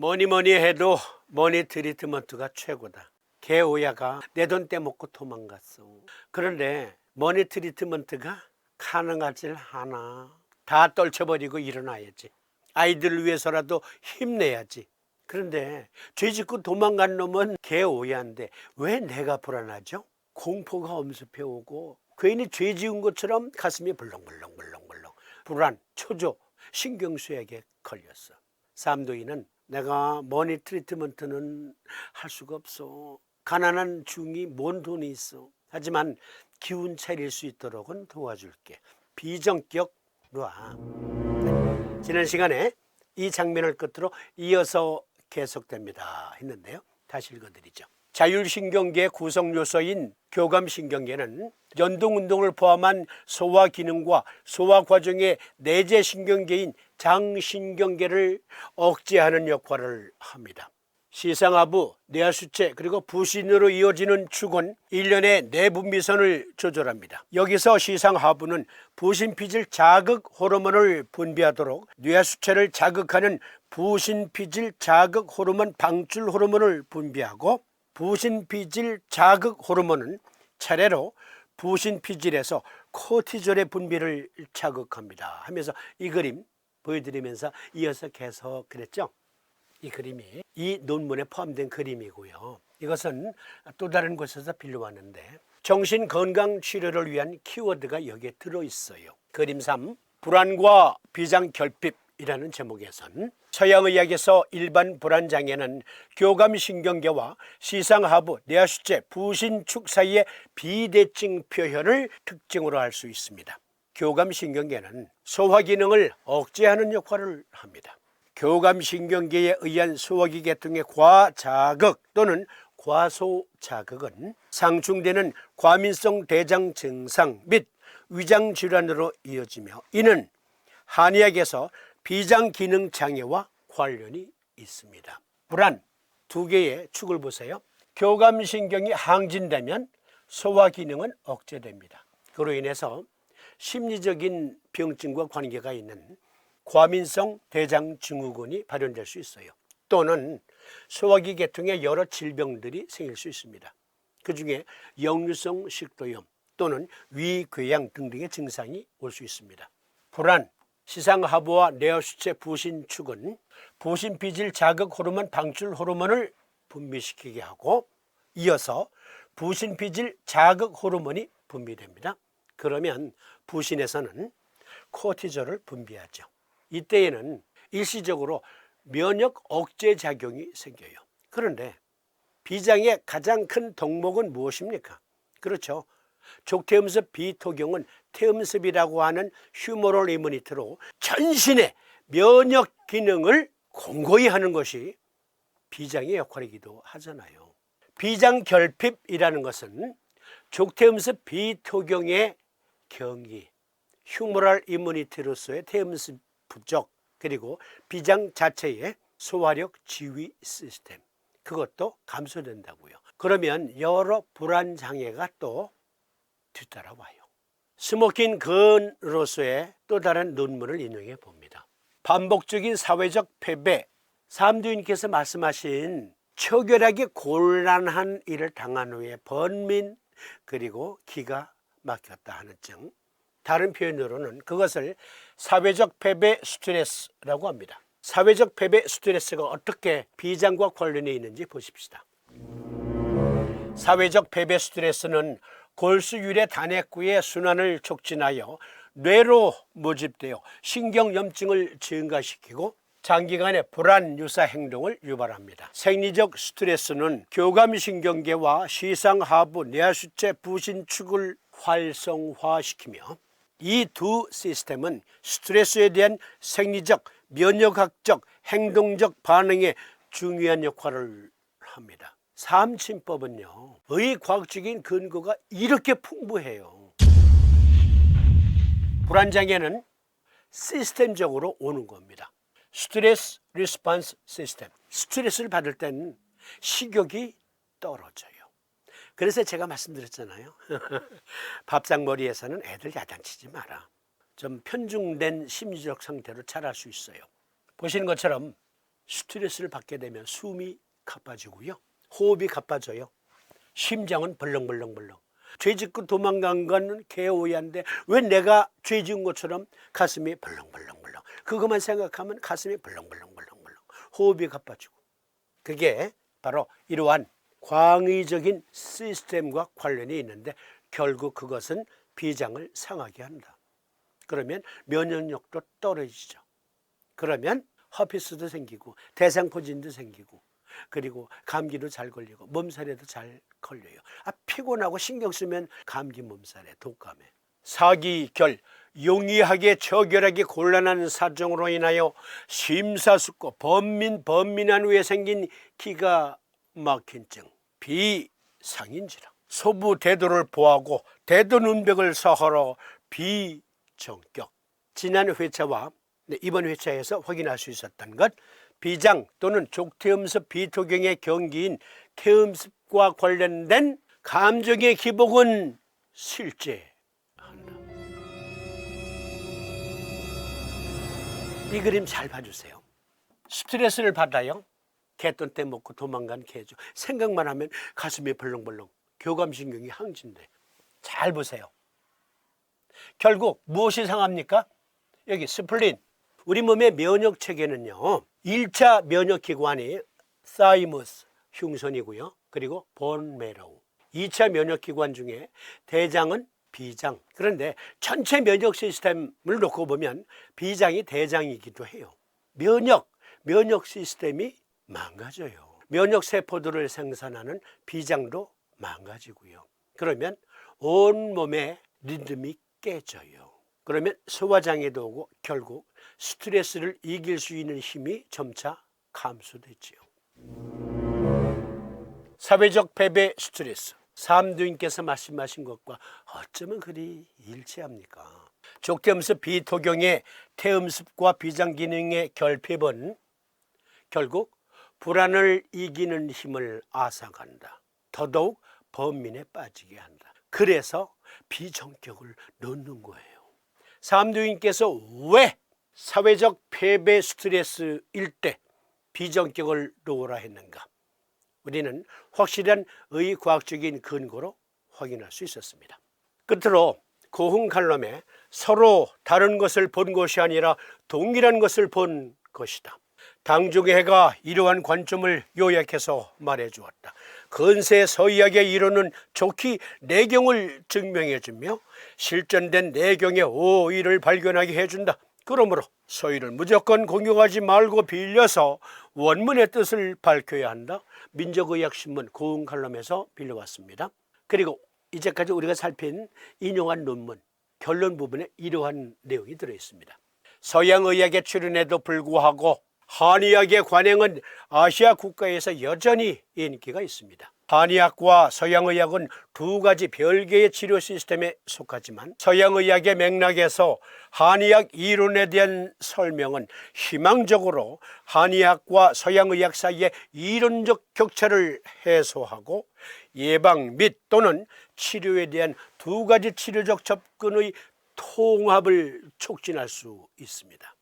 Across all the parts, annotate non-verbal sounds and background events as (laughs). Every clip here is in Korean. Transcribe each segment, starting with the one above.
뭐니 뭐니 해도 머니 트리트먼트가 최고다. 개오야가 내 돈 떼먹고 도망갔어. 그런데 머니 트리트먼트가 가능하질 않아. 다 떨쳐버리고 일어나야지. 아이들을 위해서라도 힘내야지. 그런데 죄 짓고 도망간 놈은 개오야인데 왜 내가 불안하죠? 공포가 엄습해 오고 괜히 죄 지은 것처럼 가슴이 벌렁벌렁벌렁벌렁 불안, 초조, 신경쇠약에 걸렸어. 삼도인은 내가 머니 트리트먼트는 할 수가 없어. 가난한 중이 뭔 돈이 있어. 하지만 기운 차릴 수 있도록은 도와줄게. 비정격 놔. 지난 시간에 이 장면을 끝으로 이어서 계속됩니다 했는데요. 다시 읽어드리죠. 자율신경계 구성 요소인 교감신경계는 연동운동을 포함한 소화 기능과 소화 과정의 내재 신경계인 장신경계를 억제하는 역할을 합니다. 시상하부, 뇌하수체 그리고 부신으로 이어지는 축은 일련의 내분비선을 조절합니다. 여기서 시상하부는 부신피질 자극 호르몬을 분비하도록 뇌하수체를 자극하는 부신피질 자극 호르몬 방출 호르몬을 분비하고 부신피질 자극 호르몬은 차례로 부신 피질에서 코티졸의 분비를 자극합니다. 하면서 이 그림 보여드리면서 이어서 계속 그랬죠. 이 그림이 이 논문에 포함된 그림이고요. 이것은 또 다른 곳에서 빌려왔는데 정신 건강 치료를 위한 키워드가 여기에 들어 있어요. 그림 3 불안과 비장 결핍 이라는 제목에선 서양의학에서 일반 불안 장애는 교감신경계와 시상하부, 뇌하수체, 부신축 사이의 비대칭 표현을 특징으로 할 수 있습니다. 교감신경계는 소화 기능을 억제하는 역할을 합니다. 교감신경계에 의한 소화기 계통의 과자극 또는 과소 자극은 상충되는 과민성 대장 증상 및 위장 질환으로 이어지며 이는 한의학에서 비장 기능 장애와 관련이 있습니다. 불안 두 개의 축을 보세요. 교감신경이 항진되면 소화 기능은 억제됩니다. 그로 인해서 심리적인 병증과 관계가 있는 과민성 대장 증후군이 발현될 수 있어요. 또는 소화기 계통의 여러 질병들이 생길 수 있습니다. 그 중에 역류성 식도염 또는 위궤양 등등의 증상이 올 수 있습니다. 불안, 시상하부와 뇌하수체 부신축은 부신비질 자극 호르몬 방출 호르몬을 분비시키게 하고 이어서 부신비질 자극 호르몬이 분비됩니다. 그러면 부신에서는 코티졸을 분비하죠. 이때에는 일시적으로 면역 억제 작용이 생겨요. 그런데 비장의 가장 큰 덕목은 무엇입니까? 그렇죠. 족태음습 비토경은 태음습이라고 하는 휴머럴 이뮤니티로 전신의 면역 기능을 공고히 하는 것이 비장의 역할이기도 하잖아요. 비장 결핍이라는 것은 족태음습 비토경의 경이, 휴머럴 이뮤니티로서의 태음습 부족 그리고 비장 자체의 소화력 지휘 시스템 그것도 감소된다고요. 그러면 여러 불안 장애가 또 뒤따라와요. 스모킹 건으로서의 또 다른 논문을 인용해 봅니다. 반복적인 사회적 패배, 삼두인께서 말씀하신 처결하기 곤란한 일을 당한 후에 번민 그리고 기가 막혔다 하는 증. 다른 표현으로는 그것을 사회적 패배 스트레스라고 합니다. 사회적 패배 스트레스가 어떻게 비장과 관련이 있는지 보십시다. 사회적 패배 스트레스는 골수율의 단핵구의 순환을 촉진하여 뇌로 모집되어 신경염증을 증가시키고 장기간의 불안 유사 행동을 유발합니다. 생리적 스트레스는 교감신경계와 시상하부 뇌하수체 부신축을 활성화시키며 이 두 시스템은 스트레스에 대한 생리적, 면역학적, 행동적 반응에 중요한 역할을 합니다. 삼침법은요, 의과학적인 근거가 이렇게 풍부해요. 불안장애는 시스템적으로 오는 겁니다. 스트레스 리스판스 시스템. 스트레스를 받을 때는 식욕이 떨어져요. 그래서 제가 말씀드렸잖아요. (laughs) 밥상머리에서는 애들 야단치지 마라. 좀 편중된 심리적 상태로 자랄 수 있어요. 보시는 것처럼 스트레스를 받게 되면 숨이 가빠지고요. 호흡이 가빠져요. 심장은 벌렁벌렁벌렁. 죄 짓고 도망간 건 개오야인데 왜 내가 죄 지은 것처럼 가슴이 벌렁벌렁벌렁. 그것만 생각하면 가슴이 벌렁벌렁벌렁벌렁. 호흡이 가빠지고. 그게 바로 이러한 광의적인 시스템과 관련이 있는데 결국 그것은 비장을 상하게 한다. 그러면 면역력도 떨어지죠. 그러면 허피스도 생기고 대상포진도 생기고 그리고 감기도 잘 걸리고 몸살에도 잘 걸려요. 아, 피곤하고 신경 쓰면 감기 몸살에 독감에. 사기 결 용이하게 처결하기 곤란한 사정으로 인하여 심사숙고 번민 번민한 후에 생긴 기가 막힌 증 비상인지라. 소부 대도를 보하고 대도 눈벽을 서하러 비정격. 지난 회차와 네, 이번 회차에서 확인할 수 있었던 것 비장 또는 족태음습 비토경의 경기인 태음습 과 관련된 감정의 기복은 실제 한다. 이 그림 잘 봐주세요. 스트레스를 받아요. 개돈 때 먹고 도망간 개죠. 생각만 하면 가슴이 벌렁벌렁 교감신경이 항진돼. 잘 보세요. 결국 무엇이 상합니까? 여기 스플린. 우리 몸의 면역 체계는요. 1차 면역 기관이 사이머스 흉선이고요. 그리고 본메로우. 2차 면역 기관 중에 대장은 비장. 그런데 전체 면역 시스템을 놓고 보면 비장이 대장이기도 해요. 면역, 면역 시스템이 망가져요. 면역 세포들을 생산하는 비장도 망가지고요. 그러면 온 몸의 리듬이 깨져요. 그러면 소화장애도 오고 결국 스트레스를 이길 수 있는 힘이 점차 감소되지요. 사회적 패배 스트레스. 삼두인께서 말씀하신 것과 어쩌면 그리 일치합니까? 족대음습 비토경의 태음습과 비장 기능의 결핍은 결국 불안을 이기는 힘을 앗아간다. 더더욱 범민에 빠지게 한다. 그래서 비정격을 넣는 거예요. 삼두인께서 왜 사회적 패배 스트레스일 때 비정격을 놓으라 했는가? 우리는 확실한 의과학적인 근거로 확인할 수 있었습니다. 끝으로 고흥 칼럼에 서로 다른 것을 본 것이 아니라 동일한 것을 본 것이다. 당중의 해가 이러한 관점을 요약해서 말해 주었다. 근세 서의학의 이론은 좋게 내경을 증명해 주며 실전된 내경의 오의를 발견하게 해준다. 그러므로 서의를 무조건 공용하지 말고 빌려서 원문의 뜻을 밝혀야 한다. 민족의학신문 고흥 칼럼에서 빌려왔습니다. 그리고 이제까지 우리가 살핀 인용한 논문 결론 부분에 이러한 내용이 들어 있습니다. 서양의학의 출현에도 불구하고 한의학의 관행은 아시아 국가에서 여전히 인기가 있습니다. 한의학과 서양의학은 두 가지 별개의 치료 시스템에 속하지만 서양의학의 맥락에서 한의학 이론에 대한 설명은 희망적으로 한의학과 서양의학 사이의 이론적 격차를 해소하고 예방 및 또는 치료에 대한 두 가지 치료적 접근의 통합을 촉진할 수 있습니다.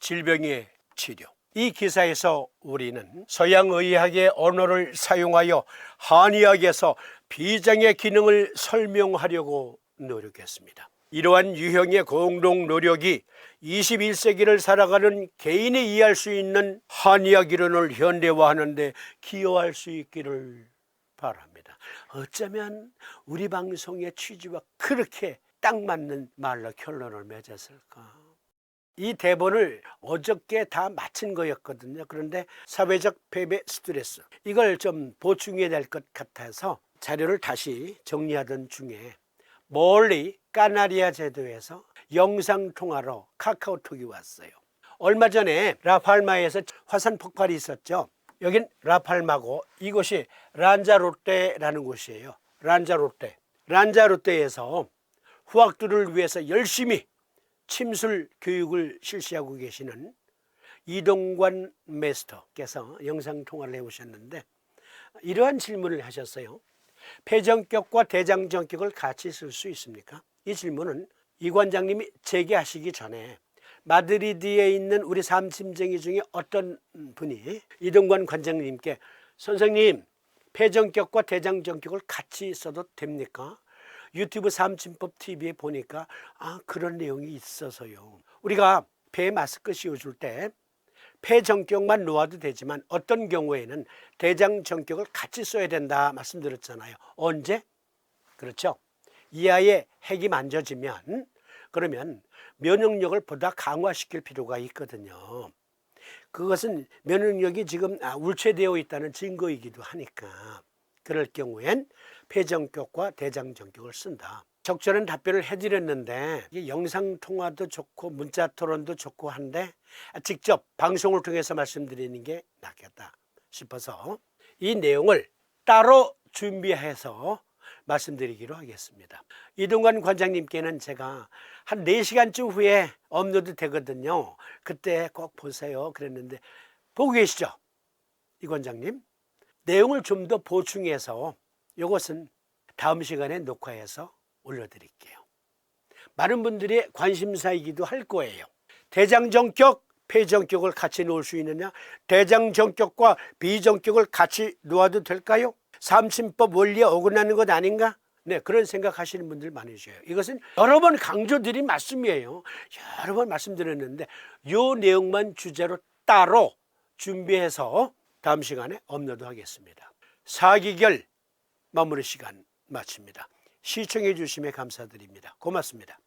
질병의 치료. 이 기사에서 우리는 서양의학의 언어를 사용하여 한의학에서 비장의 기능을 설명하려고 노력했습니다. 이러한 유형의 공동 노력이 21세기를 살아가는 개인이 이해할 수 있는 한의학 이론을 현대화하는 데 기여할 수 있기를 바랍니다. 어쩌면 우리 방송의 취지와 그렇게 딱 맞는 말로 결론을 맺었을까? 이 대본을 어저께 다 마친 거였거든요. 그런데 사회적 패배 스트레스 이걸 좀 보충해야 될 것 같아서 자료를 다시 정리하던 중에 멀리 까나리아 제도에서 영상 통화로 카카오톡이 왔어요. 얼마 전에 라팔마에서 화산 폭발이 있었죠. 여긴 라팔마고 이곳이 란자롯데라는 곳이에요. 란자롯데. 란자롯데에서 후학들을 위해서 열심히 침술 교육을 실시하고 계시는 이동관 메스터께서 영상 통화를 해오셨는데 이러한 질문을 하셨어요. 폐정격과 대장정격을 같이 쓸 수 있습니까? 이 질문은 이 관장님이 제기하시기 전에 마드리드에 있는 우리 삼심쟁이 중에 어떤 분이 이동관 관장님께 선생님 폐전격과 대장전격을 같이 써도 됩니까? 유튜브 삼진법 TV에 보니까 아 그런 내용이 있어서요. 우리가 폐 마스크 씌워줄 때 폐전격만 놓아도 되지만 어떤 경우에는 대장전격을 같이 써야 된다 말씀드렸잖아요. 언제? 그렇죠. 이하의 핵이 만져지면 그러면 면역력을 보다 강화시킬 필요가 있거든요. 그것은 면역력이 지금 아, 울체되어 있다는 증거이기도 하니까 그럴 경우엔 폐전격과 대장전격을 쓴다. 적절한 답변을 해드렸는데 영상 통화도 좋고 문자 토론도 좋고 한데 직접 방송을 통해서 말씀드리는 게 낫겠다 싶어서 이 내용을 따로 준비해서 말씀드리기로 하겠습니다. 이동관 관장님께는 제가 한 4시간쯤 후에 업로드 되거든요. 그때 꼭 보세요. 그랬는데 보고 계시죠? 이 관장님. 내용을 좀 더 보충해서 이것은 다음 시간에 녹화해서 올려드릴게요. 많은 분들이 관심사이기도 할 거예요. 대장전격, 폐전격을 같이 놓을 수 있느냐? 대장전격과 비전격을 같이 놓아도 될까요? 삼신법 원리에 어긋나는 것 아닌가? 네, 그런 생각하시는 분들 많으셔요. 이것은 여러 번 강조드린 말씀이에요. 여러 번 말씀드렸는데 요 내용만 주제로 따로 준비해서 다음 시간에 업로드 하겠습니다. 사기결 마무리 시간 마칩니다. 시청해 주심에 감사드립니다. 고맙습니다.